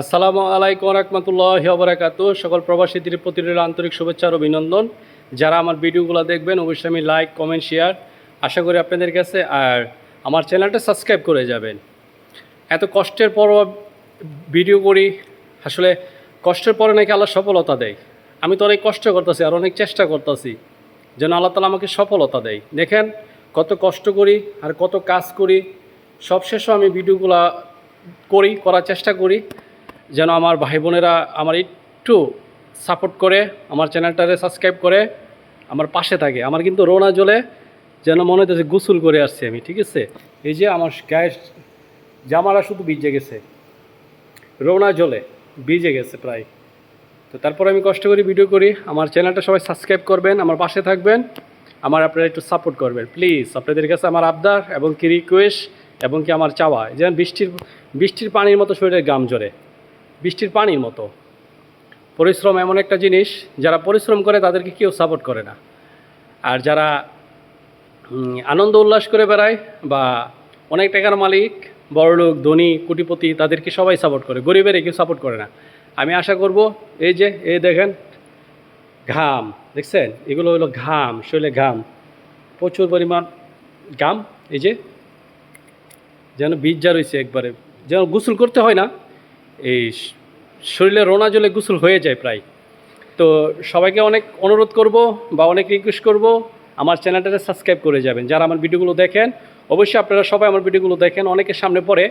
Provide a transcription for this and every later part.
আসসালামু আলাইকুম রহমতুল্লাহ বরাকাতু সকল প্রবাসীদের প্রতি আন্তরিক শুভেচ্ছা আর অভিনন্দন। যারা আমার ভিডিওগুলো দেখবেন, অবশ্যই আমি লাইক কমেন্ট শেয়ার আশা করি আপনাদের কাছে আর আমার চ্যানেলটা সাবস্ক্রাইব করে যাবেন। এত কষ্টের পর ভিডিও করি, আসলে কষ্টের পরে নাকি আল্লাহ সফলতা দেয়। আমি তো অনেক কষ্ট করতেছি আর অনেক চেষ্টা করতেছি যেন আল্লাহ তালা আমাকে সফলতা দেয়। দেখেন কত কষ্ট করি আর কত কাজ করি সব শেষও আমি ভিডিওগুলা করি, করার চেষ্টা করি। যেন আমার ভাই বোনেরা আমার একটু সাপোর্ট করে, আমার চ্যানেলটারে সাবস্ক্রাইব করে, আমার পাশে থাকে। আমার কিন্তু রোনা জলে যেন মনে হচ্ছে গোসল করে আসছি আমি, ঠিক আছে? এই যে আমার গায়ের জামারা শুধু ভিজে গেছে। রোনা জলে ভিজে গেছে প্রায়। তো তারপর আমি কষ্ট করি ভিডিও করি। আমার চ্যানেলটা সবাই সাবস্ক্রাইব করবেন, আমার পাশে থাকবেন, আমার আপনারা একটু সাপোর্ট করবেন। প্লিজ আপনাদের কাছে আমার আবদার এবং কি রিকোয়েস্ট এবং কি আমার চাওয়া। যেন বৃষ্টির বৃষ্টির পানির মতো শরীরের গাম জড়ে বৃষ্টির পানির মতো। পরিশ্রম এমন একটা জিনিস, যারা পরিশ্রম করে তাদেরকে কেউ সাপোর্ট করে না। আর যারা আনন্দ উল্লাস করে বেড়ায় বা অনেক টাকার মালিক, বড়লোক, ধনী, কোটিপতি তাদেরকে সবাই সাপোর্ট করে গরিবের কেউ সাপোর্ট করে না। আমি আশা করব, এই যে, এই দেখেন, ঘাম, দেখছেন? এগুলো হলো ঘাম শরীরে ঘাম। প্রচুর পরিমাণ ঘাম, এই যে, যেন বীজা রয়েছে একবারে। যেন গোসল করতে হয় না এই শরীরে রোনা জলে গোসল হয়ে যায় প্রায়। তো সবাইকে অনেক অনুরোধ করব বা অনেক রিকোয়েস্ট করব, আমার চ্যানেলটাতে সাবস্ক্রাইব করে যাবেন। যারা আমার ভিডিওগুলো দেখেন, অবশ্যই আপনারা সবাই আমার ভিডিওগুলো দেখেন অনেকের সামনে পড়ে।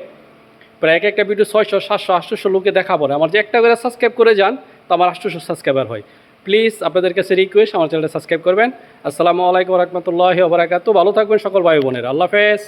প্রায় এক একটা ভিডিও ছয়শো, সাতশো, আটশোশো লোকে দেখা পড়ে। আমার যে একটা করে সাবস্ক্রাইব করে যান, তো আমার আটশোশো সাবস্ক্রাইবার হয়। প্লিজ আপনাদের কাছে রিকোয়েস্ট আমার চ্যানেলটা সাবস্ক্রাইব করবেন। আসসালামু আলাইকুম রহমতুল্লাহ বারাকাতু ভালো থাকবেন সকল ভাই বোনের। আল্লাহ হাফেজ।